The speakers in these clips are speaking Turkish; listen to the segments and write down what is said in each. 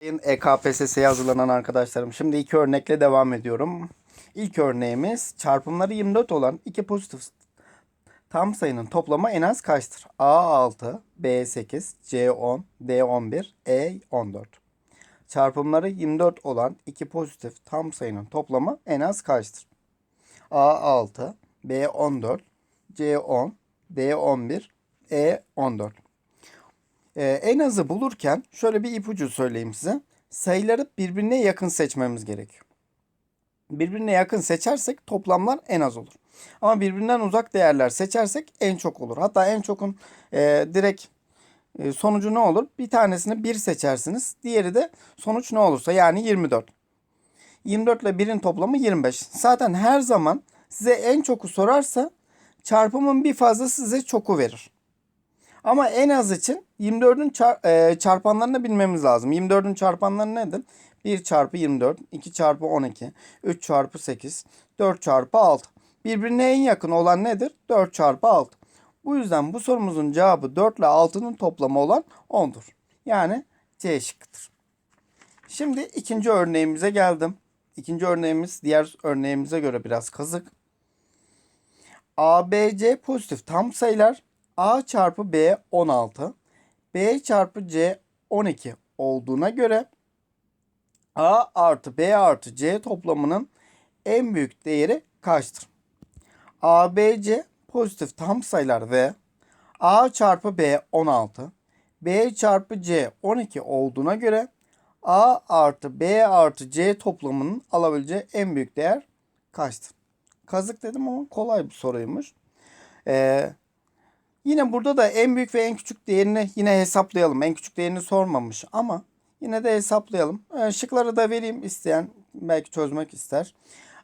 Sayın EKPSS'ye hazırlanan arkadaşlarım. Şimdi iki örnekle devam ediyorum. İlk örneğimiz çarpımları 24 olan iki pozitif tam sayının toplamı en az kaçtır? A6, B8, C10, D11, E14. Çarpımları 24 olan iki pozitif tam sayının toplamı en az kaçtır? A6, B14, C10, D11, E14. Ee, en azı bulurken şöyle bir ipucu söyleyeyim size. Sayıları birbirine yakın seçmemiz gerekiyor. Birbirine yakın seçersek toplamlar en az olur. Ama birbirinden uzak değerler seçersek en çok olur. Hatta en çokun e, direkt e, sonucu ne olur? Bir tanesini 1 seçersiniz. Diğeri de sonuç ne olursa yani 24. 24 ile 1'in toplamı 25. Zaten her zaman size en çoku sorarsa çarpımın bir fazla size çoku verir. Ama en az için 24'ün çar, e, çarpanlarını bilmemiz lazım. 24'ün çarpanları nedir? 1 çarpı 24, 2 çarpı 12, 3 çarpı 8, 4 çarpı 6. Birbirine en yakın olan nedir? 4 çarpı 6. Bu yüzden bu sorumuzun cevabı 4 ile 6'nın toplamı olan 10'dur. Yani C şıkkıdır. Şimdi ikinci örneğimize geldim. İkinci örneğimiz diğer örneğimize göre biraz kazık. ABC pozitif tam sayılar A çarpı B 16, B çarpı C 12 olduğuna göre A artı B artı C toplamının en büyük değeri kaçtır? ABC pozitif tam sayılar ve A çarpı B 16, B çarpı C 12 olduğuna göre A artı B artı C toplamının alabileceği en büyük değer kaçtır? Kazık dedim ama kolay bir soruymuş. Ee, Yine burada da en büyük ve en küçük değerini yine hesaplayalım. En küçük değerini sormamış ama yine de hesaplayalım. Ee, şıkları da vereyim isteyen belki çözmek ister.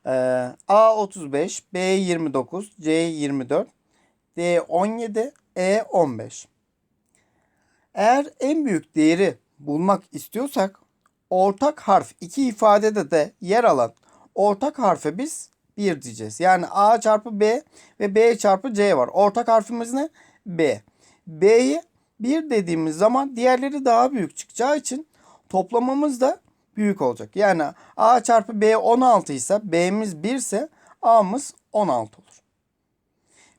Ee, A 35, B 29, C 24, D 17, E 15. Eğer en büyük değeri bulmak istiyorsak ortak harf iki ifadede de yer alan ortak harfe biz 1 diyeceğiz. Yani A çarpı B ve B çarpı C var. Ortak harfimiz ne? B. B'ye 1 dediğimiz zaman diğerleri daha büyük çıkacağı için toplamamız da büyük olacak. Yani A çarpı B 16 ise B'miz 1 ise A'mız 16 olur.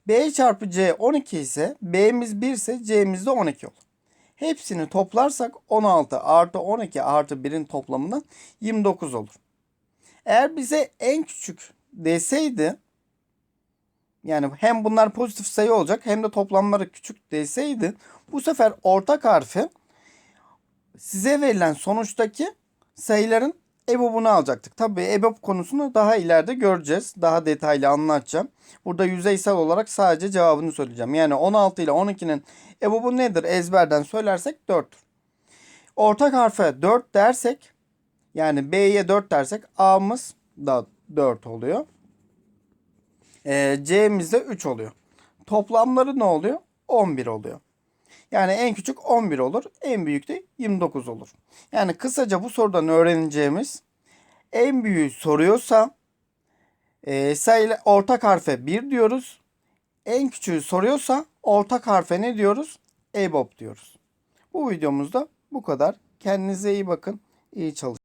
B çarpı C 12 ise B'miz 1 ise C'miz de 12 olur. Hepsini toplarsak 16 artı 12 artı 1'in toplamından 29 olur. Eğer bize en küçük deseydi yani hem bunlar pozitif sayı olacak hem de toplamları küçük deseydi bu sefer ortak harfi size verilen sonuçtaki sayıların EBOB'unu alacaktık. Tabii EBOB konusunu daha ileride göreceğiz. Daha detaylı anlatacağım. Burada yüzeysel olarak sadece cevabını söyleyeceğim. Yani 16 ile 12'nin EBOB'u nedir ezberden söylersek 4'tür. Ortak harfe 4 dersek yani B'ye 4 dersek A'mız da 4 oluyor. E, C'miz de 3 oluyor. Toplamları ne oluyor? 11 oluyor. Yani en küçük 11 olur. En büyük de 29 olur. Yani kısaca bu sorudan öğreneceğimiz en büyüğü soruyorsa e, sayı ortak harfe 1 diyoruz. En küçüğü soruyorsa ortak harfe ne diyoruz? EBOB diyoruz. Bu videomuzda bu kadar. Kendinize iyi bakın. İyi çalışın.